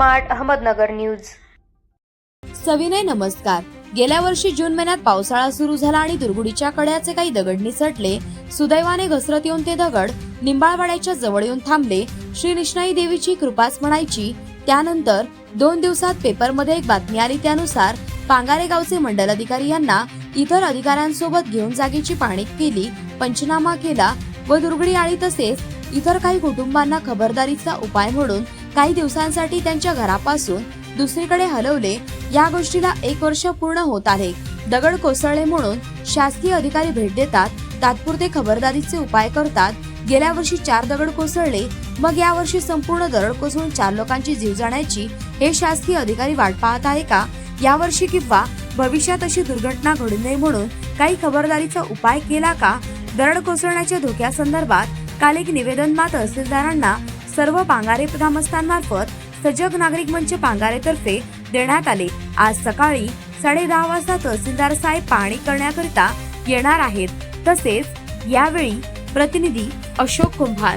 Smart Ahmednagar news. सविनय नमस्कार. गेल्या वर्षी जून महिन्यात पावसाळा सुरू झाला आणि दुर्गुडीच्या कड्याचे काही दगड निसटले. सुदैवाने घसरत येऊन ते दगड निंबाळवाड्याच्या जवळ येऊन थांबले. श्री निष्णाई देवीची कृपाच म्हणायची. त्यानंतर दोन दिवसात पेपरमध्ये एक बातमी आली. त्यानुसार पांगारे गावचे मंडल अधिकारी यांना इतर अधिकाऱ्यांसोबत घेऊन जागेची पाहणी केली पंचनामा केला व दुर्गडी आळी तसेच इतर काही कुटुंबांना खबरदारीचा उपाय म्हणून काही दिवसांसाठी त्यांच्या घरापासून दुसरीकडे हलवले. या गोष्टीला एक वर्ष पूर्ण होत आहे. दगड कोसळले म्हणून शासकीय अधिकारी भेट देतात. तात्पुरते खबरदारीचे उपाय करतात. गेल्या वर्षी चार दगड कोसळले. मग या वर्षी संपूर्ण दरड कोसळून चार लोकांची जीव जाण्याची हे शासकीय अधिकारी वाट पाहत आहे का? यावर्षी किंवा भविष्यात अशी दुर्घटना घडू नये म्हणून काही खबरदारीचा उपाय केला का? दरड कोसळण्याच्या धोक्यासंदर्भात काल एक निवेदन मा तहसीलदारांना सर्व पांगारे ग्रामस्थांमार्फत सजग नागरिक मंच पांगारेतर्फे देण्यात आले. आज सकाळी साडे दहा वाजता तहसीलदार साहेब पाहणी करण्याकरिता येणार आहेत. तसेच यावेळी प्रतिनिधी अशोक कुंभार